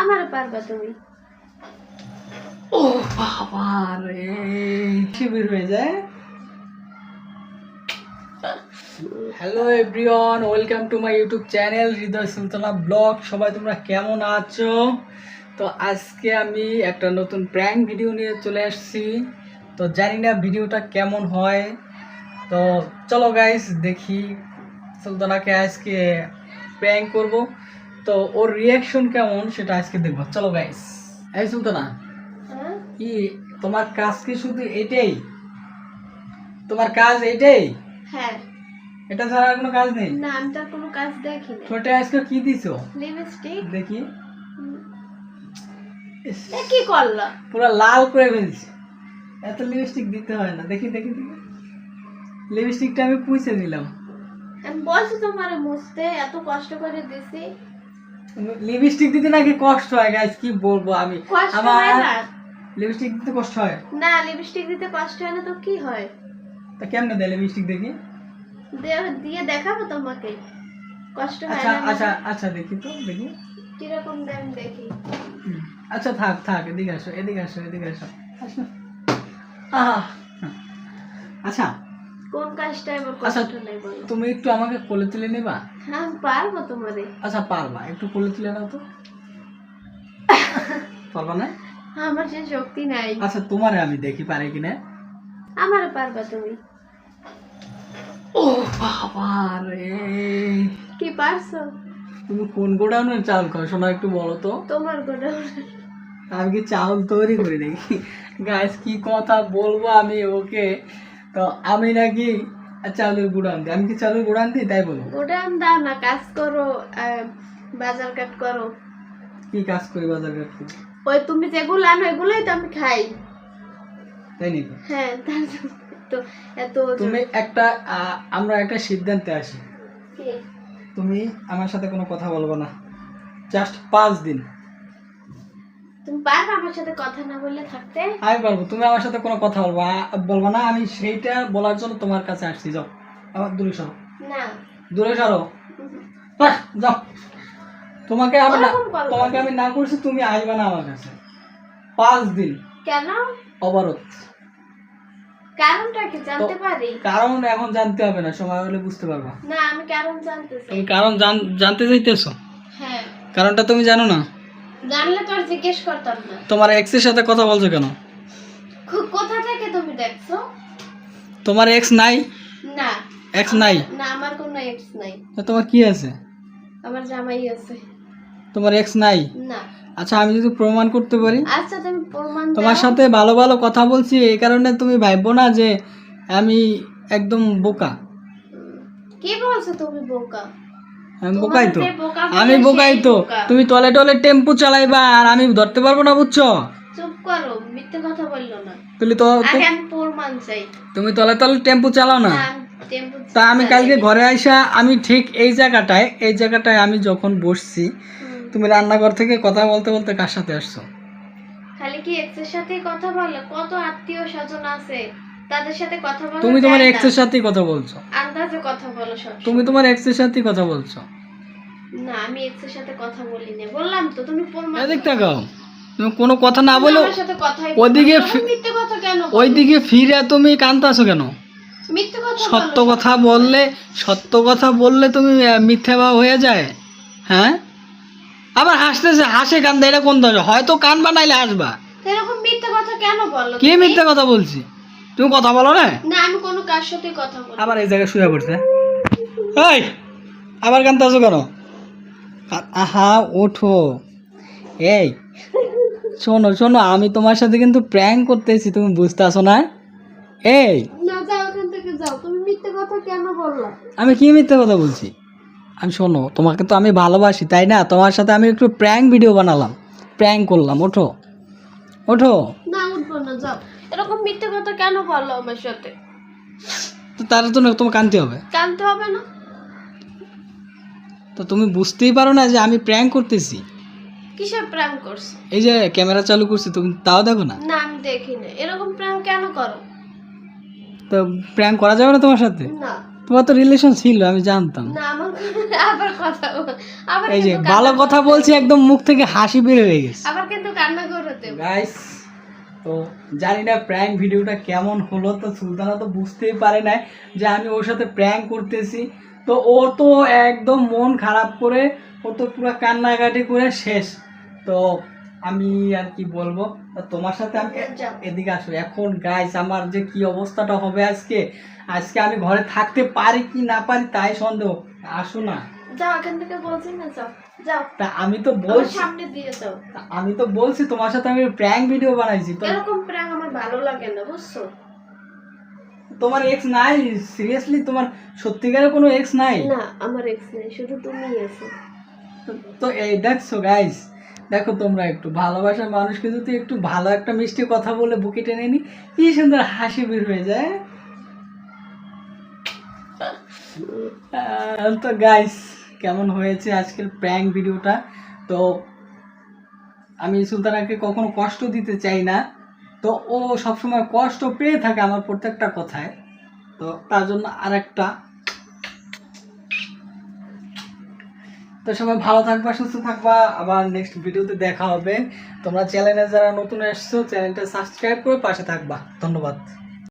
আমার পারবা তুমি। ও বাবা রে শিবির হয়ে যায়? Hello everyone welcome to my YouTube channel Hridoy Sultana vlog. সবাই তোমরা কেমন আছো? তো আজকে আমি একটা নতুন প্র্যাঙ্ক ভিডিও নিয়ে চলে আসছি। তো জানি না ভিডিওটা কেমন হয়। তো চলো গাইস দেখি সুলতানাকে আজকে প্র্যাঙ্ক করব। তো ওর রিয়াকশন কেমন সেটা আজকে দেখব। চলো গাইস এই সুলতানা হ্যাঁ? কি তোমার কাজ কি শুধু এটাই? তোমার কাজ এটাই? হ্যাঁ। এটা ছাড়া আর কোনো কাজ নেই? না আমি তো কোনো কাজ দেখি না ছোট আজকে কি দিছো? লিপস্টিক। দেখি। ইস, কি করলা? পুরো লাল করে ফেলছি। এত লিপস্টিক দিতে হয় না। দেখি দেখি দেখি। লিপস্টিকটা আমি পুষে দিলাম আমি বলছি তোমার মুছতে এত কষ্ট করে দিছি। লিপস্টিক দিতে নাকি কষ্ট হয় গাইস কি বলব আমি? কষ্ট আমার হয় না। লিপস্টিক দিতে কষ্ট হয়? না লিপস্টিক দিতে কষ্ট হয় না তো কি হয়? তা কেমনে দেয় লিপস্টিক দেখি? দিয়ে দেখাবো তোমাকে। কষ্ট হয় আচ্ছা না আচ্ছা আচ্ছা দেখি তো দেখি। কীরকম দেন দেখি। আচ্ছা থাক থাক এদিকে আসো এদিকে আসো এদিকে আসো। আসো। আহ, আচ্ছা কোন কাজটা এবার আচ্ছা। কষ্ট নাই বলো। তুমি একটু আমাকে কোলে তুলে নেবা? হ্যাঁ পারব তোমারে। আচ্ছা পারবা। একটু কোলে তুলে নাও তো। পারবা না? আমার সে শক্তি নাই। আচ্ছা তোমারে আমি দেখি পারে কিনা। আমার পারবা তুমি। ও বাবা রে। কি পারছ? তুমি কোন গোডাউনের চাল খাও? শোনা একটু বলো তো। তোমার গোডাউন। আমি কি চাউল তৈরি করি নাকি? গাছ কি কথা বলব আমি ওকে? তো আমি নাকি চাউলের গুঁড়ো আনতে আমি কি চাউলের গুঁড়ো আনতে তাই বলো। গোডাউন দাও না কাজ করো আহ, বাজার কাট করো। কি কাজ করি বাজার ঘাট করি? ওই তুমি যেগুলো আনো এগুলোই তো আমি খাই। তাই নাকি? হ্যাঁ তার জন্য তো এত ওজন। তুমি একটা আমরা একটা সিদ্ধান্তে আসি। কি? তুমি আমার সাথে কোনো কথা বলব না। জাস্ট পাঁচ দিন। তুমি পারবে আমার সাথে কথা না বললে থাকতে? আমি পারব তুমি আমার সাথে কোনো কথা বলব বলব না আমি সেইটা বলার জন্য তোমার কাছে আসছি যাও। আমার দূরে সরো। না। দূরে সরো। যাও। তোমাকে আমি না তোমাকে আমি না করছি তুমি আসবে না আমার কাছে। পাঁচ দিন। কেন? অবরোধ। কারণটা কি জানতে পারি? কারণ এখন জানতে হবে না সময় হলে বুঝতে পারবা। না আমি কারণ জানতেছি তুমি কারণ জান- জানতে চাইতেছো? হ্যাঁ। কারণটা তুমি জানো না? জানলে তো আর জিজ্ঞেস করতাম না। তোমার এক্সের সাথে কথা বলছো কেন? কোথা থেকে তুমি দেখছ? তোমার এক্স নাই? না। এক্স নাই? না আমার কোনো এক্স নাই। তা তোমার কি আছে? আমার জামাই আছে। তোমার এক্স নাই? না। আচ্ছা আমি যদি প্রমাণ করতে পারি? আচ্ছা তুমি প্রমাণ তোমার সাথে ভালো ভালো কথা বলছি এই কারণে তুমি ভাববো না যে আমি একদম বোকা। কি বলছো তুমি বোকা? আমি বোকাই তো। আমি বোকাই তো। তুমি টলে টলে টেম্পু চালাইবা আর আমি ধরতে পারব না বুঝছ? চুপ করো মিথ্যে কথা বলল না। তুমি তো তুমি তলে তলে টেম্পু চালাও না। তা আমি কালকে ঘরে আইসা আমি ঠিক এই জায়গাটায় এই জায়গাটায় আমি যখন বসছি তুমি রান্নাঘর থেকে কথা বলতে বলতে কার সাথে আসছো? খালি কি এক্সের সাথে কথা বলো? কত আত্মীয় স্বজন আছে? তাদের সাথে কথা বলো তুমি তোমার এক্সের সাথেই কথা বলছো। আন্দাজে কথা বলো সব তুমি তোমার এক্সের সাথেই কথা বলছো। না আমি সাথে কথা বলি না বললাম তো তুমি প্রমাণ এদিক তাকাও তুমি কোনো কথা না বলো আমার সাথে কথাই ওদিকে মিথ্যে কথা কেন ওইদিকে ফিরে তুমি কান্তাছো কেন? মিথ্যে কথা সত্য কথা বললে সত্য কথা বললে তুমি মিথ্যা বা হয়ে যায়। হ্যাঁ? আবার হাসতেছে হাসে কান্দে এটা কোন দোষ হয়তো কান বানাইলে হাসবা। এরকম মিথ্যে কথা কেন বলো কি? মিথ্যা কথা বলছি? তুমি কথা বলো না? না আমি কোনো কার সাথে কথা বলি আবার এই জায়গায় শুয়ে পড়ছে। এই আবার কান্তাছো কেন? আ- আহা ওঠো। এই শোনো শোনো আমি তোমার সাথে কিন্তু প্র্যাঙ্ক করতেছি তুমি বুঝতে আসো না? এই। না যাও ওখান থেকে যাও। তুমি মিথ্যে কথা কেন বললা? আমি কি মিথ্যে কথা বলছি? আমি শোনো তোমাকে তো আমি ভালোবাসি তাই না? তোমার সাথে আমি একটু প্র্যাঙ্ক ভিডিও বানালাম। প্র্যাঙ্ক করলাম ওঠো। ওঠো। না উঠবো না যাও। এরকম মিথ্যে কথা কেন বলল আমার সাথে? তো তার জন্য তোমার কানতে হবে। কানতে হবে না। তো তুমি বুঝতেই পারো না যে আমি প্র্যাঙ্ক করতেছি। কিসের প্রেম করছ? এই যে ক্যামেরা চালু করছি তুমি তাও দেখো না? না আমি দেখি না এরকম প্রেম কেন করো? তো প্র্যাঙ্ক করা যাবে না তোমার সাথে? না। তোমার তো রিলেশন ছিল আমি জানতাম। না আমার আবার কথা আবার এই যে ভালো কথা বলছি একদম মুখ থেকে হাসি বের হয়ে গেছে। আবার কিন্তু কান্না করতে গাইস তো জানি না প্র্যাঙ্ক ভিডিওটা কেমন হলো তো সুলতানা তো বুঝতেই পারে না যে আমি ওর সাথে প্র্যাঙ্ক করতেছি। তো ও তো একদম মন খারাপ করে ও তো পুরো কান্নাকাটি করে শেষ। তো আমি আর কি বলব তোমার সাথে আমি এদিকে আসো। এখন গাইস আমার যে কি অবস্থাটা হবে আজকে আজকে আমি ঘরে থাকতে পারি কি না পারি তাই সন্দেহ। আসো না। যাও এখান থেকে বলছি না যাও যাও। তা আমি তো বলছি সামনে দিয়ে যাও। আমি তো বলছি তোমার সাথে আমি প্র্যাঙ্ক ভিডিও বানাইছি তো এরকম প্র্যাঙ্ক আমার ভালো লাগে না বুঝছ? তোমার এক্স নাই সিরিয়াসলি তোমার সত্যিকারের কোনো এক্স নাই? না আমার এক্স নেই শুধু তুমিই আছো। তো- তো এই দেখছ গাইস দেখো তোমরা একটু ভালোবাসার মানুষকে যদি একটু ভালো একটা মিষ্টি কথা বলে বুকে টেনে নি কি সুন্দর হাসি বের হয়ে যায়। তো গাইস কেমন হয়েছে আজকের প্র্যাঙ্ক ভিডিওটা তো আমি সুলতানাকে কখনো কষ্ট দিতে চাই না। তো ও সবসময় কষ্ট পেয়ে থাকে আমার প্রত্যেকটা কথায়। তো তার জন্য আরেকটা। তো সবাই ভালো থাকবা, সুস্থ থাকবা। আবার নেক্সট ভিডিওতে দেখা হবে। তোমরা চ্যানেলে যারা নতুন এসছো চ্যানেলটা সাবস্ক্রাইব করে পাশে থাকবা। ধন্যবাদ।